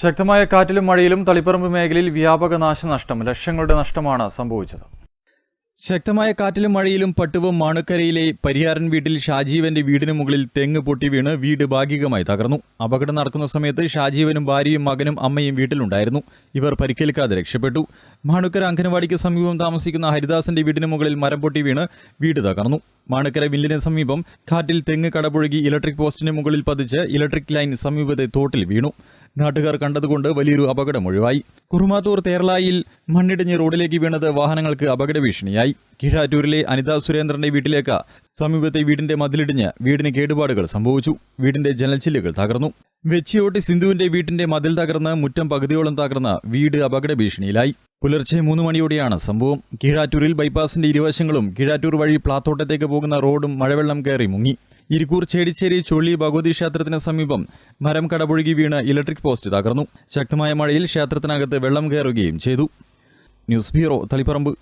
ശക്തമായ കാറ്റിലും മഴയിലും തളിപ്പറമ്പ് മേഖലയിൽ വ്യാപക നാശനഷ്ടം ലക്ഷങ്ങളുടെ നഷ്ടമാണ് സംഭവിച്ചത്. ശക്തമായ കാറ്റിലും മഴയിലും പട്ടുവും മാണുക്കരയിലെ പരിഹാരൻ വീട്ടിൽ ഷാജീവന്റെ വീടിന് മുകളിൽ തെങ്ങ് പൊട്ടി വീണ് വീട് ഭാഗികമായി തകർന്നു. അപകടം നടക്കുന്ന സമയത്ത് ഷാജീവനും ഭാര്യയും മകനും അമ്മയും വീട്ടിലുണ്ടായിരുന്നു. ഇവർ പരിക്കേൽക്കാതെ രക്ഷപ്പെട്ടു. മാണുക്കര അംഗനവാടിക്ക് സമീപം താമസിക്കുന്ന ഹരിദാസന്റെ വീടിന് മുകളിൽ മരം പൊട്ടി വീണ് വീട് തകർന്നു. മാണുക്കര വില്ലിന് സമീപം കാറ്റിൽ തെങ്ങ് കടപുഴകി ഇലക്ട്രിക് പോസ്റ്റിന് മുകളിൽ പതിച്ച് ഇലക്ട്രിക് ലൈൻ സമീപത്തെ തോട്ടിൽ വീണു. നാട്ടുകാർ കണ്ടതുകൊണ്ട് വലിയൊരു അപകടം ഒഴിവായി. കുറുമാത്തൂർ തേർലായിൽ മണ്ണിടിഞ്ഞ് റോഡിലേക്ക് വീണത് വാഹനങ്ങൾക്ക് അപകട ഭീഷണിയായി. കീഴാറ്റൂരിലെ അനിതാ സുരേന്ദ്രന്റെ വീട്ടിലേക്ക് സമീപത്തെ വീടിന്റെ മതിലിടിഞ്ഞ് വീടിന് കേടുപാടുകൾ സംഭവിച്ചു. വീടിന്റെ ജനൽച്ചില്ലുകൾ തകർന്നു. വെച്ചിയോട്ടി സിന്ധുവിന്റെ വീട്ടിന്റെ മതിൽ തകർന്ന് മുറ്റം പകുതിയോളം തകർന്ന് വീട് അപകട ഭീഷണിയിലായി. പുലർച്ചെ മൂന്ന് മണിയോടെയാണ് സംഭവം. കീഴാറ്റൂരിൽ ബൈപ്പാസിന്റെ ഇരുവശങ്ങളും കീഴാറ്റൂർ വഴി പ്ലാത്തോട്ടത്തേക്ക് പോകുന്ന റോഡും മഴവെള്ളം കയറി മുങ്ങി. ഇരിക്കൂർ ചേടിച്ചേരി ചുള്ളി ഭഗവതി ക്ഷേത്രത്തിന് സമീപം മരം കടപുഴകി വീണ് ഇലക്ട്രിക് പോസ്റ്റ് തകർന്നു. ശക്തമായ മഴയിൽ ക്ഷേത്രത്തിനകത്ത് വെള്ളം കയറുകയും ചെയ്തു. News bureau Taliparamba.